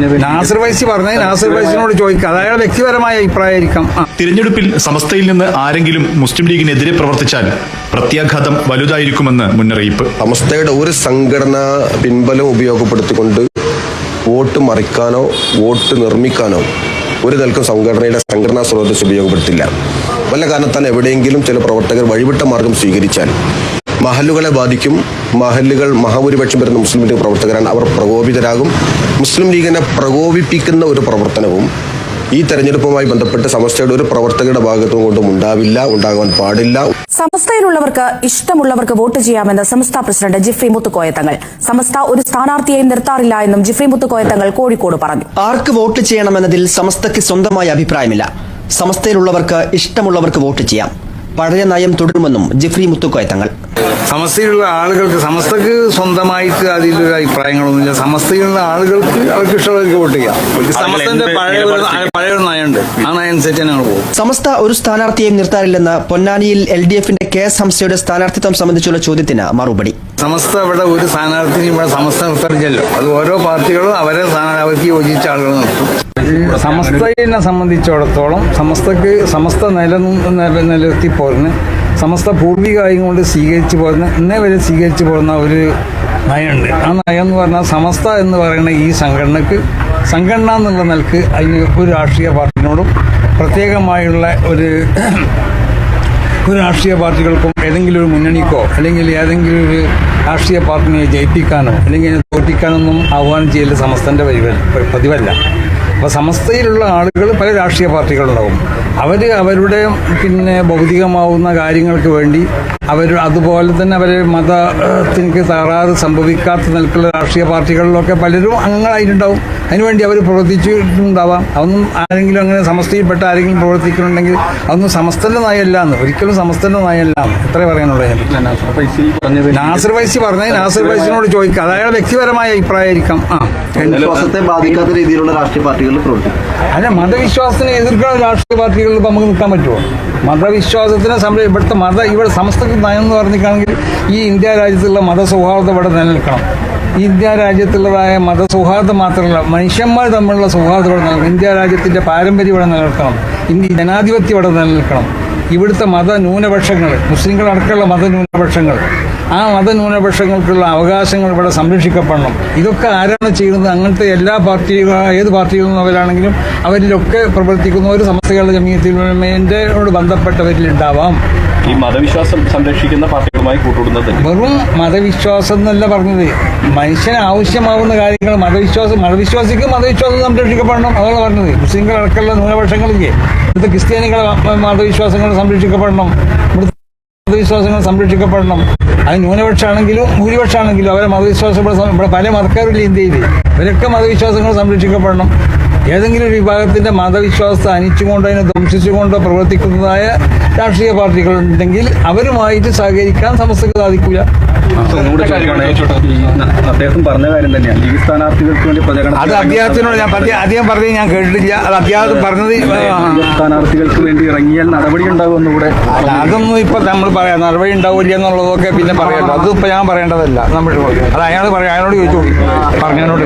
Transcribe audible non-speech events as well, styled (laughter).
നാസർ വൈസി പറഞ്ഞത് നാസർ വൈസിനോട് ചോദിക്കുക. അത് അയാളുടെ വ്യക്തിപരമായ അഭിപ്രായമായിരിക്കാം. തിരഞ്ഞെടുപ്പിൽ സമസ്തയിൽ നിന്ന് ആരെങ്കിലും മുസ്ലിം ലീഗിനെതിരെ പ്രവർത്തിച്ചാൽ പ്രത്യാഘാതം വലുതായിരിക്കുമെന്ന് മുന്നറിയിപ്പ്. സമസ്തയുടെ ഒരു സംഘടന പിൻബലം ഉപയോഗപ്പെടുത്തിക്കൊണ്ട് വോട്ട് മറിക്കാനോ വോട്ട് നിർമ്മിക്കാനോ ഒരു നിലക്കും സംഘടനയുടെ സംഘടനാ സ്രോതസ് ഉപയോഗപ്പെടുത്തില്ല. വല്ല കാരണത്താൽ എവിടെയെങ്കിലും ചില പ്രവർത്തകർ വഴിവിട്ട മാർഗം സ്വീകരിച്ചാൽ മഹലുകളെ ബാധിക്കും മഹലുകൾ മഹാഭൂരിപക്ഷം വരുന്ന മുസ്ലിം ലീഗ് പ്രവർത്തകരാണ്. അവർ പ്രകോപിതരാകും. മുസ്ലിം ലീഗിനെ പ്രകോപിപ്പിക്കുന്ന ഒരു പ്രവർത്തനവും ഈ തെരഞ്ഞെടുപ്പുമായി ബന്ധപ്പെട്ട് സമസ്തയുടെ ഒരു പ്രവർത്തകരുടെ ഭാഗത്തു കൊണ്ടും ഉണ്ടാവില്ല ഉണ്ടാകാൻ പാടില്ല. സമസ്തയിലുള്ളവർക്ക് ഇഷ്ടമുള്ളവർക്ക് വോട്ട് ചെയ്യാമെന്ന് സമസ്ത പ്രസിഡന്റ് ജിഫ്രി മുത്തുക്കോയത്തങ്ങൾ സമസ്ത ഒരു സ്ഥാനാർത്ഥിയെയും നിർത്താറില്ല എന്നും ജിഫ്രി മുത്തുക്കോയത്തങ്ങൾ കോഴിക്കോട് പറഞ്ഞു. ആർക്ക് വോട്ട് ചെയ്യണമെന്നതിൽ സമസ്തയ്ക്ക് സ്വന്തമായ അഭിപ്രായമില്ല. സമസ്തയിലുള്ളവർക്ക് ഇഷ്ടമുള്ളവർക്ക് വോട്ട് ചെയ്യാം. പഴയ നയം തുടരുമെന്നും ജെഫ്രി മുത്തുക്കോയ തങ്ങൾ. സമസ്തയിലുള്ള ആളുകൾക്ക് സമസ്തക്ക് സ്വന്തമായിട്ട് അതിലൊരു അഭിപ്രായങ്ങളൊന്നുമില്ല സമസ്തയിലുള്ള ആളുകൾക്ക് അവർക്ക് ഇഷ്ടമുള്ളവർക്ക് വോട്ട് ചെയ്യാം. സമസ്തന്റെ പഴയ പഴയ നയമുണ്ട്. ആ നയനുസരിച്ച് ഞങ്ങൾ പോകും സമസ്ത ഒരു സ്ഥാനാർത്ഥിയെയും നിർത്താറില്ലെന്ന് പൊന്നാനിയിൽ എൽ ഡി എഫിന്റെ കെ എസ് ഹംസയുടെ സ്ഥാനാർത്ഥിത്വം സംബന്ധിച്ചുള്ള ചോദ്യത്തിന് മറുപടി. സമസ്ത ഇവിടെ ഒരു സ്ഥാനാർത്ഥിയും ഇവിടെ സമസ്ത നിർത്തറില്ലല്ലോ. അത് ഓരോ പാർട്ടികളും അവരെ സ്ഥാനാർത്ഥി അവർക്ക് യോജിച്ച ആളുകൾ നിർത്തും. സമസ്തയെ സംബന്ധിച്ചിടത്തോളം സമസ്തക്ക് സമസ്ത നില നില- നിലനിർത്തി പോരുന്ന സമസ്ത പൂർവികായും കൊണ്ട് സ്വീകരിച്ചു പോരുന്ന ഇന്നേ വരെ സ്വീകരിച്ചു പോരുന്ന ഒരു നയമുണ്ട്. ആ നയം എന്ന് പറഞ്ഞാൽ സമസ്ത എന്ന് പറയുന്ന ഈ സംഘടനക്ക് സംഘടന എന്നുള്ള നിലയ്ക്ക് അതിന് ഒരു രാഷ്ട്രീയ പാർട്ടിനോടും പ്രത്യേകമായുള്ള ഒരു (clears throat) ഒരു രാഷ്ട്രീയ പാർട്ടികൾക്കും ഏതെങ്കിലും ഒരു മുന്നണിക്കോ അല്ലെങ്കിൽ ഏതെങ്കിലും ഒരു രാഷ്ട്രീയ പാർട്ടിനെ ജയിപ്പിക്കാനോ അല്ലെങ്കിൽ തോൽപ്പിക്കാനൊന്നും ആഹ്വാനം ചെയ്യൽ സമസ്തന്റെ പതിവല്ല അപ്പോൾ സമസ്തയിലുള്ള ആളുകൾ പല രാഷ്ട്രീയ പാർട്ടികളുണ്ടാവും. അവർ അവരുടെ പിന്നെ ഭൗതികമാവുന്ന കാര്യങ്ങൾക്ക് വേണ്ടി അവർ അതുപോലെ തന്നെ അവരെ മതത്തിനേക്ക് തകരാറ് സംഭവിക്കാത്ത നിലക്കുള്ള രാഷ്ട്രീയ പാർട്ടികളിലൊക്കെ പലരും അംഗങ്ങളായിട്ടുണ്ടാവും. അതിനുവേണ്ടി അവർ പ്രവർത്തിച്ചിട്ടുണ്ടാവാം. അതൊന്നും ആരെങ്കിലും അങ്ങനെ സമസ്തയിൽപ്പെട്ട ആരെങ്കിലും പ്രവർത്തിക്കുന്നുണ്ടെങ്കിൽ അതൊന്നും സമസ്തന്റെ നയമല്ല എന്ന്. ഒരിക്കലും സമസ്തന്റെ നയമല്ല എന്ന് എത്ര പറയാനുള്ളത് നാസർ വൈസി പറഞ്ഞത് നാസർ വൈസിനോട് ചോദിക്കുക. അതായത് വ്യക്തിപരമായ അഭിപ്രായമായിരിക്കാം. ആ. വിശ്വാസത്തെ ബാധിക്കാത്ത രീതിയിലുള്ള രാഷ്ട്രീയ പാർട്ടികളിൽ പ്രവർത്തിക്കും. അല്ല മതവിശ്വാസത്തിനെ എതിർക്കുന്ന രാഷ്ട്രീയ പാർട്ടികളിൽ ഇപ്പം നമുക്ക് നിൽക്കാൻ പറ്റുമോ? മതവിശ്വാസത്തിനെ സംരക്ഷ ഇവിടുത്തെ മത ഇവിടെ സമസ്തക്ക് നയം എന്ന് പറഞ്ഞിട്ടാണെങ്കിൽ ഈ ഇന്ത്യ രാജ്യത്തുള്ള മതസൗഹാർദ്ദം ഇവിടെ നിലനിൽക്കണം. ഇന്ത്യ രാജ്യത്തുള്ളതായ മതസൗഹാർദ്ദം മാത്രമല്ല മനുഷ്യന്മാർ തമ്മിലുള്ള സൗഹാർദ്ദം ഇവിടെ നിലനിൽക്കണം. ഇന്ത്യ രാജ്യത്തിന്റെ പാരമ്പര്യം ഇവിടെ നിലനിൽക്കണം. ഇന്ത്യ ജനാധിപത്യം ഇവിടെ നിലനിൽക്കണം. ഇവിടുത്തെ മത ന്യൂനപക്ഷങ്ങൾ മുസ്ലിങ്ങളടക്കമുള്ള മത ന്യൂനപക്ഷങ്ങൾ ആ മതന്യൂനപക്ഷങ്ങൾക്കുള്ള അവകാശങ്ങൾ ഇവിടെ സംരക്ഷിക്കപ്പെടണം. ഇതൊക്കെ ആരാണ് ചെയ്യുന്നത്? അങ്ങനത്തെ എല്ലാ പാർട്ടിയും ഏത് പാർട്ടിയിൽ നിന്നവരാണെങ്കിലും അവരിലൊക്കെ പ്രവർത്തിക്കുന്ന ഒരു സമസ്തകളുടെ ജമീയത്തിനോട് ബന്ധപ്പെട്ടവരിലുണ്ടാവാം ഈ മതവിശ്വാസം സംരക്ഷിക്കുന്ന പാർട്ടികളുമായി കൂട്ടുകൂടുന്നത് വെറും മതവിശ്വാസം എന്നല്ല പറഞ്ഞത്. മനുഷ്യന് ആവശ്യമാവുന്ന കാര്യങ്ങൾ മതവിശ്വാസം മതവിശ്വാസിക്ക് മതവിശ്വാസം സംരക്ഷിക്കപ്പെടണം അതാണ് പറഞ്ഞത്. മുസ്ലിങ്ങളടക്കമുള്ള ന്യൂനപക്ഷങ്ങൾക്ക് ഇവിടുത്തെ ക്രിസ്ത്യാനികളെ മതവിശ്വാസങ്ങൾ സംരക്ഷിക്കപ്പെടണം. ഇവിടുത്തെ മതവിശ്വാസങ്ങൾ സംരക്ഷിക്കപ്പെടണം. അത് ന്യൂനപക്ഷമാണെങ്കിലും ഭൂരിപക്ഷമാണെങ്കിലും അവരെ മതവിശ്വാസം ഇവിടെ പല മതക്കാരില്ല ഇന്ത്യയിൽ ഇവരൊക്കെ മതവിശ്വാസങ്ങൾ സംരക്ഷിക്കപ്പെടണം. ഏതെങ്കിലും ഒരു വിഭാഗത്തിന്റെ മതവിശ്വാസത്തെ അനിച്ചുകൊണ്ടോ അതിനെ ധ്വംസിച്ചുകൊണ്ടോ പ്രവർത്തിക്കുന്നതായ രാഷ്ട്രീയ പാർട്ടികൾ ഉണ്ടെങ്കിൽ അവരുമായിട്ട് സഹകരിക്കാൻ സമസ്തക്ക് സാധിക്കില്ല ഈ അദ്ദേഹം പറഞ്ഞ കാര്യം തന്നെയാണ്. ലീഗ് സ്ഥാനാർത്ഥികൾക്ക് വേണ്ടി പ്രചരണം അത് അദ്ദേഹത്തിനോട് ഞാൻ പറഞ്ഞ അദ്ദേഹം പറഞ്ഞത് ഞാൻ കേട്ടിട്ടില്ല. അത് അദ്ദേഹം പറഞ്ഞത് സ്ഥാനാർത്ഥികൾക്ക് വേണ്ടി ഇറങ്ങിയാൽ നടപടി ഉണ്ടാകുമെന്ന് കൂടെ അതൊന്നും ഇപ്പൊ നമ്മൾ പറയാം നടപടി ഉണ്ടാവില്ല എന്നുള്ളതൊക്കെ പിന്നെ പറയാം അതിപ്പോ ഞാൻ പറയേണ്ടതല്ല. നമ്മൾ അത് അയാൾ പറയാം അയാളോട് ചോദിച്ചു പറഞ്ഞതിനോട്